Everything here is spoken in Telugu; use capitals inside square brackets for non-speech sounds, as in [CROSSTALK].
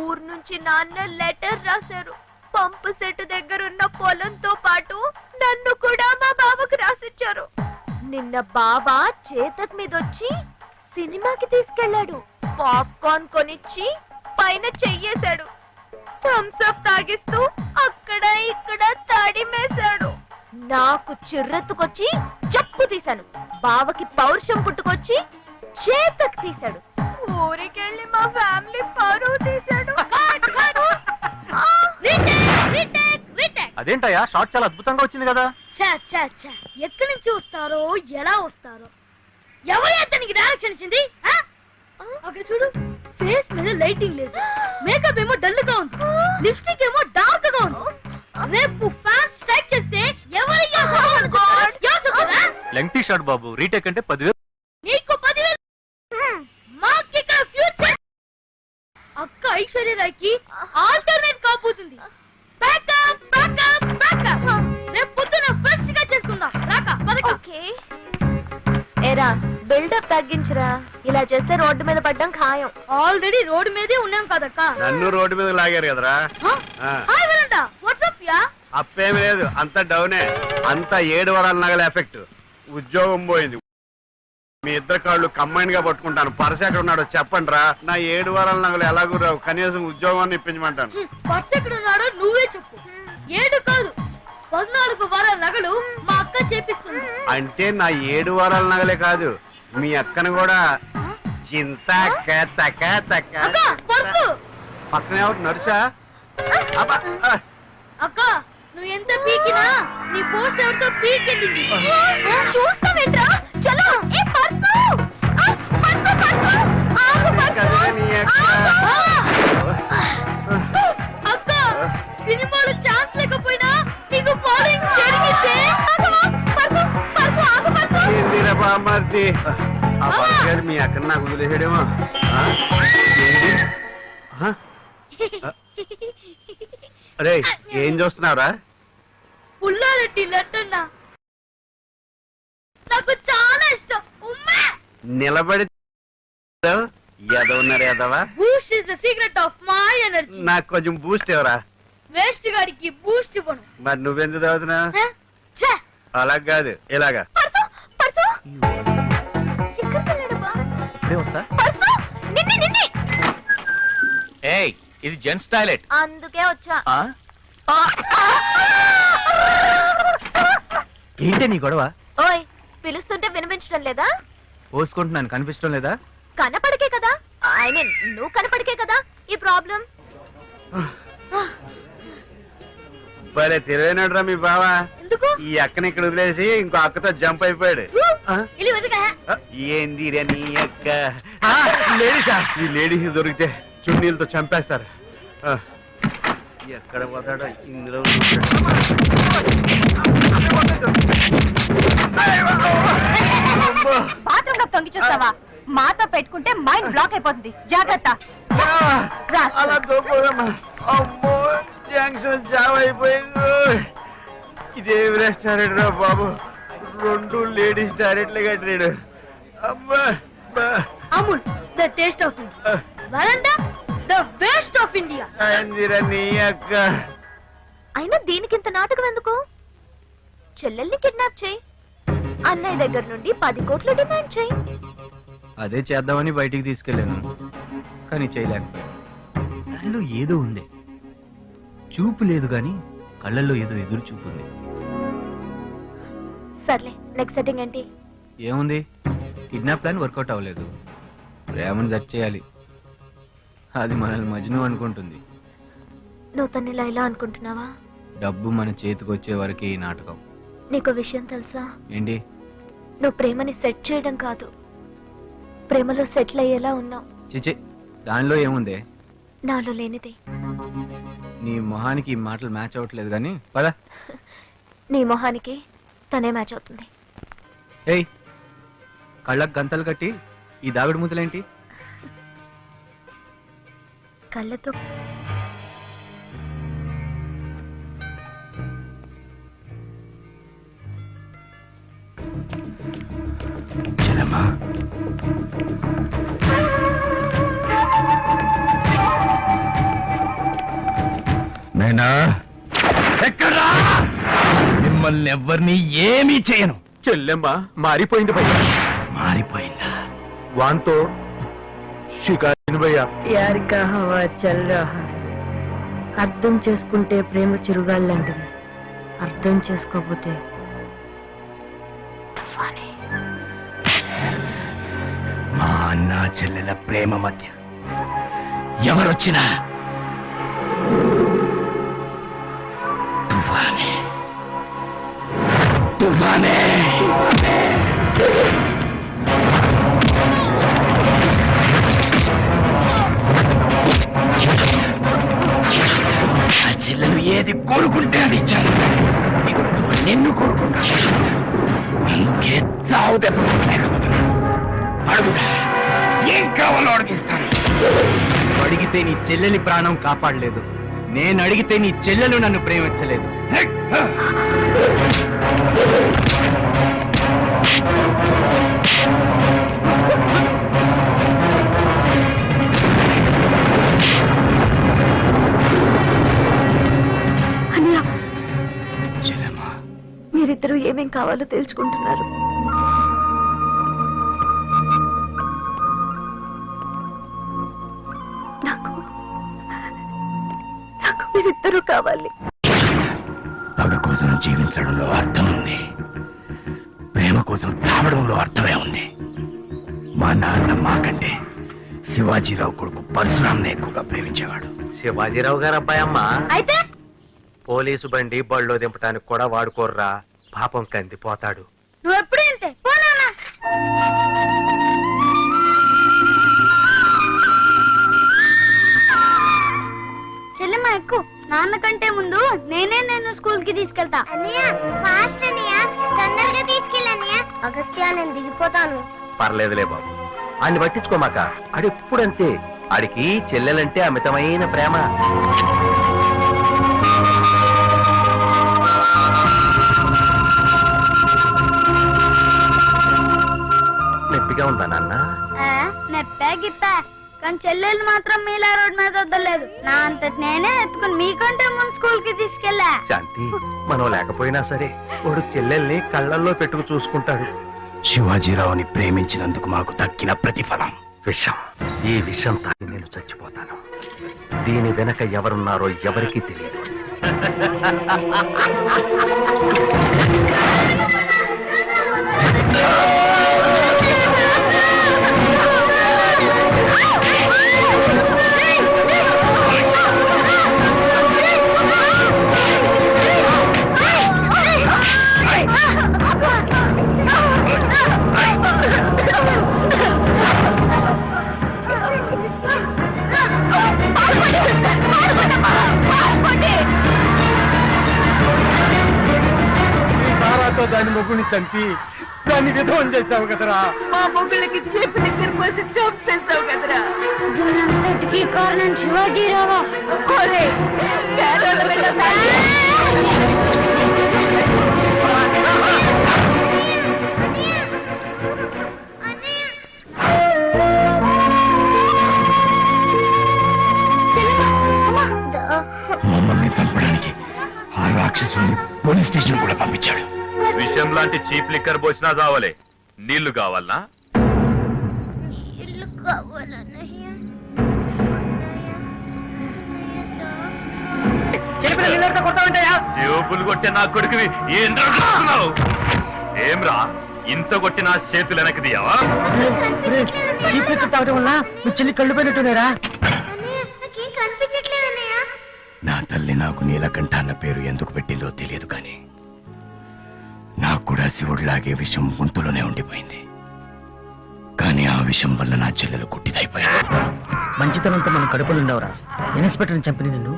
ఊరు నుంచి నాన్న లెటర్ రాశారు. పంపు సెట్ దగ్గర ఉన్న పొలంతో పాటు నన్ను కూడా మా బావకు రాసిచ్చారు. నిన్న బావ చేతక్ మీద వచ్చి సినిమాకి తీసుకెళ్ళాడు. పాప్కార్న్ కొనిచ్చి పైన చెయ్యేశాడు. థమ్స్ అప్ తాగిస్తూ అక్కడ ఇక్కడ తాడిమేశాడు. నాకు చిర్రెత్తుకొచ్చి చెప్పు తీశాను. బావకి పౌరుషం పుట్టుకొచ్చి చేతకు తీశాడు. ఊరికెళ్ళి మా ఫ్యామిలీ పరువు తీశాడు. అదేంటయ్యా? షార్ట్ చాలా అద్భుతంగా వచ్చింది కదా. ఛా, ఛా, ఛా. ఎక్కడి నుంచి వస్తారో ఎలా వస్తారో. ఎవరి అతనికి డైరెక్షన్ ఇచ్చింది ఆ? అక్కడ చూడు ఫేస్ మీద లైటింగ్ లేదు. మేకప్ ఏమో డల్గా ఉంది లిప్స్టిక్ ఏమో డార్క్గా ఉంది రేపు ఫ్యాన్ స్ట్రైక్ చేస్తే ఎవరు లెంగ్తీ షార్ట్ బాబు. రీటేక్ అంటే పదివేలు. నీకు పదివేలు. మాకు ఇక్కడ ఫ్యూచర్ అక్క ఐశ్వర్యరాయ్కి ఆల్టర్నేట్ బిల్డప్ తగ్గించరా. ఇలా చేస్తే రోడ్డు మీద పడ్డం ఖాయం. ఆల్రెడీ రోడ్ మీదే ఉన్నాం కదక్క. నన్ను రోడ్డు మీద లాగారు కదరా? ఆ. హాయ్ వినంట వాట్సాప్ యా? అప్పేమి లేదు అంత డౌనే. అంత ఏడు వరాల నగల ఎఫెక్ట్. ఉద్యోగం పోయింది. మీ ఇద్దరు కాళ్ళు కంబైన్గా పట్టుకుంటాను. పరస ఎక్కడ ఉన్నాడో చెప్పండి రా నా ఏడు వారాల నగలు ఎలాగూ రావు. కనీసం ఉద్యోగాన్ని ఇప్పించమంటాను. పర్స్ ఎక్కడ ఉన్నాడో నువ్వే చెప్పు. ఏడు కాదు పద్నాలుగు వారాల నగలు మా అక్క చేపిస్తుంది. అంటే నా ఏడు వారాల నగలే కాదు మీ అక్కను కూడా చింత తక తక పక్కన ఎవరు అబ్బా, ఆ. అక్క నువ్వు ఎంత పీకినా నీ పోస్ట్ ఎవరితో పీకెళ్ళింది? చూస్తావేంట్రా? చలో ఏ పర్సు? మీ అక్కడ నాకు వదిలేసాడేమో? అరే ఏం చూస్తున్నావురా? పుల్లారెడ్డి లెట్టన్నా నాకు చాలా ఇష్టం. ఉమ్మా! నిలబడి ఎదవున్నారు ఎదవా boost is the secret of my energy నాకు కొంచెం బూస్ట్ ఎవరా వేస్ట్ గాడికి బూస్ట్ ఇవ్వను. మరి నువ్వెందుకు తాగుతున్నా! అలా కాదు ఇలాగా. ఇప్పుడే వస్తా. పర్సు నిన్నే నిన్నే ఏయ్ ఇది జెంట్స్ టాయిలెట్. అందుకే వచ్చా. ఏంటి నీ గొడవ? ఓయ్ పిలుస్తుంటే వినిపించడం లేదా? పోసుకుంటున్నాను కనిపించడం లేదా? కనపడికే కదా? ఐ మీన్ నువ్వు కనపడికే కదా ఈ ప్రాబ్లం? భలే తెలివైనడురా మీ బావ. ఎందుకు? ఈ అక్కని ఇక్కడ వదిలేసి ఇంకో అక్కతో జంప్ అయిపోయాడు. ఏంది నీ అక్క? లేడీసా ఈ లేడీస్ దొరికితే చున్నీలతో చంపేస్తారు. ఎక్కడ పోతాడో ఇందులో. బాత్రూమ్లో తొంగి చూస్తావా? మాతో పెట్టుకుంటే మైండ్ బ్లాక్ అయిపోతుంది. జాగ్రత్త. అలా జంక్షన్ జామ్ అయిపోయింది. ఇదేమి రెస్టారెంట్ రా బాబు. రెండు లేడీస్ టాయిలెట్లు కట్టాడు. Amul the taste of India వరండా ద బెస్ట్ ఆఫ్ ఇండియా ఏందిరా నీ అక్క. అయినా దీనికి ఇంత నాటకం ఎందుకు? చెల్లెల్ని కిడ్నాప్ చేయి. అన్నయ్య దగ్గర నుండి పది కోట్లు డిమాండ్ చేయి. అదే చేద్దామని బయటికి తీసుకెళ్ళాను. కానీ చేయలేకపోయాను. దానిలో ఏదో ఉంది. చూపు లేదు కానీ కళ్ళల్లో ఏదో ఎదురు చూపు ఉంది. సర్లే నెక్స్ట్ సెట్టింగ్ ఏంటి? ఏముంది? కిడ్నాప్ ప్లాన్ వర్కౌట్ అవ్వలేదు. ప్రేమను జడ్ చేయాలి. అది మనల్ని మజ్ను అనుకుంటుంది. నువ్వు తను ఇలా ఇలా అనుకుంటున్నావా? డబ్బు మన చేతికి వచ్చే వరకే ఈ నాటకం. నీకు విషయం తెలుసా? ఏంటి? నువ్వు ప్రేమని సెట్ చేయడం కాదు. ప్రేమలో సెటిల్ అయ్యేలా ఉన్నావు. చిచి దానిలో ఏముంది? నాలో లేనిది. నీ మొహానికి ఈ మాటలు మ్యాచ్ అవ్వట్లేదు కానీ పద. నీ మొహానికి తనే మ్యాచ్ అవుతుంది. ఏయ్ కళ్ళకు గంతలు కట్టి ఈ దాగుడు మూతలేంటి? కళ్ళతో నాయనా ఎక్కడా? మిమ్మల్ని ఎవ్వరిని ఏమీ చేయను. చెల్లెమ్మ మారిపోయింది భయ్యా. మారిపోయిందా? వాంతో షికారిని భయ్యా ప్యార్ కా హవా చల్ రహా హై. అర్థం చేసుకుంటే ప్రేమ చిరుగాళ్ళంటిది అర్థం చేసుకోకపోతే తుఫానే. మా అన్న చెల్లెల ప్రేమ మధ్య ఎవరొచ్చినా తుఫానే. ఆ చెల్లెలు ఏది కోరుకుంటే అది ఇచ్చాను. ఇప్పుడు నిన్ను కోరుకుంటాను అందుకే చావు దెబ్బ ఏం కావాలో అడిగిస్తాను అడిగితే నీ చెల్లెలి ప్రాణం కాపాడలేదు. నేను అడిగితే నీ చెల్లెలు నన్ను ప్రేమించలేదు. మీరిద్దరూ ఏమేం కావాలో తెలుసుకుంటున్నారు? నాకు నాకు మీరిద్దరూ కావాలి. కోసం జీవించడంలో అర్థం ఉంది. ప్రేమ కోసం చావడంలో అర్థమే ఉంది. మా నాన్న మాకంటే శివాజీరావు కొడుకు పరశురామ్ని ఎక్కువగా ప్రేమించేవాడు. శివాజీరావు గారు అబ్బాయి అమ్మ అయితే? పోలీసు బండి బళ్ళో దింపడానికి కూడా వాడుకోర్రా. పాపం కందిపోతాడు. నువ్వు ఎప్పుడు ఇంతే పోనా చెల్లెమ్మ ఎక్కు. నాన్న కంటే ముందు నేనే నేను స్కూల్కి తీసుకెళ్తా. అన్నయ్య ఫాస్ట్ అన్నయ్య తొందరగా తీసుకెళ్ళన్నయ్య అగస్త్య నేను దిగిపోతాను. పర్లేదులే బాబు. ఆడిని పట్టించుకోమాక. ఆడెప్పుడంతే ఆడికి చెల్లెలంటే అమితమైన ప్రేమ. నొప్పిగా ఉందా నాన్న? నెప్పా గిప్పా. కానీ చెల్లెలు మాత్రం మీలా రోడ్ మీద వద్దలేదు. నా అంతటి నేనే ఎత్తుకుని మీకంటే ముందు స్కూల్కి తీసుకెళ్ళా. శాంతి మనం లేకపోయినా సరే వాడు చెల్లెల్ని కళ్ళల్లో పెట్టుకు చూసుకుంటాడు. శివాజీరావుని ప్రేమించినందుకు మాకు దక్కిన ప్రతిఫలం. విషం ఈ విషం తాగి నేను చచ్చిపోతాను. దీని వెనక ఎవరున్నారో ఎవరికీ తెలియదు [LAUGHS] తారాతో దాని ముగ్గుని చంపి దాన్ని విధవం చేశావు కదరా? మా మొగుళ్ళకి చేపి దగ్గర పోసి చంపేశావు కదరా? దీనంతటికీ కారణం శివాజీరావా? విషయం లాంటి చీప్ లిక్కర్ పోసినా చావలే. నీళ్ళు కావాలనా? కావాలన్నయ్య జేబులు కొట్టే నా కొడుకువి ఏం రాస్తున్నావు ఏమ్రా ఇంత కొట్టినా చేతులు వెనక్కి తీయవా? తాగడం వల్ల మీ చెల్లి కళ్ళు పోయినట్టునేరా నాకేం కనిపించట్లేదు అన్నయ్య నా తల్లి నాకు నీలకంఠ అన్న పేరు ఎందుకు పెట్టిందో తెలియదు కానీ నాకు కూడా శివుడిలాగే విషం గొంతులోనే ఉండిపోయింది. కానీ ఆ విషం వల్ల నా చెల్లెలు కుట్టిదైపోయింది మంచితనంతో మనం కడుపులు ఉండవరా ఇన్స్పెక్టర్ని చంపిన నిన్ను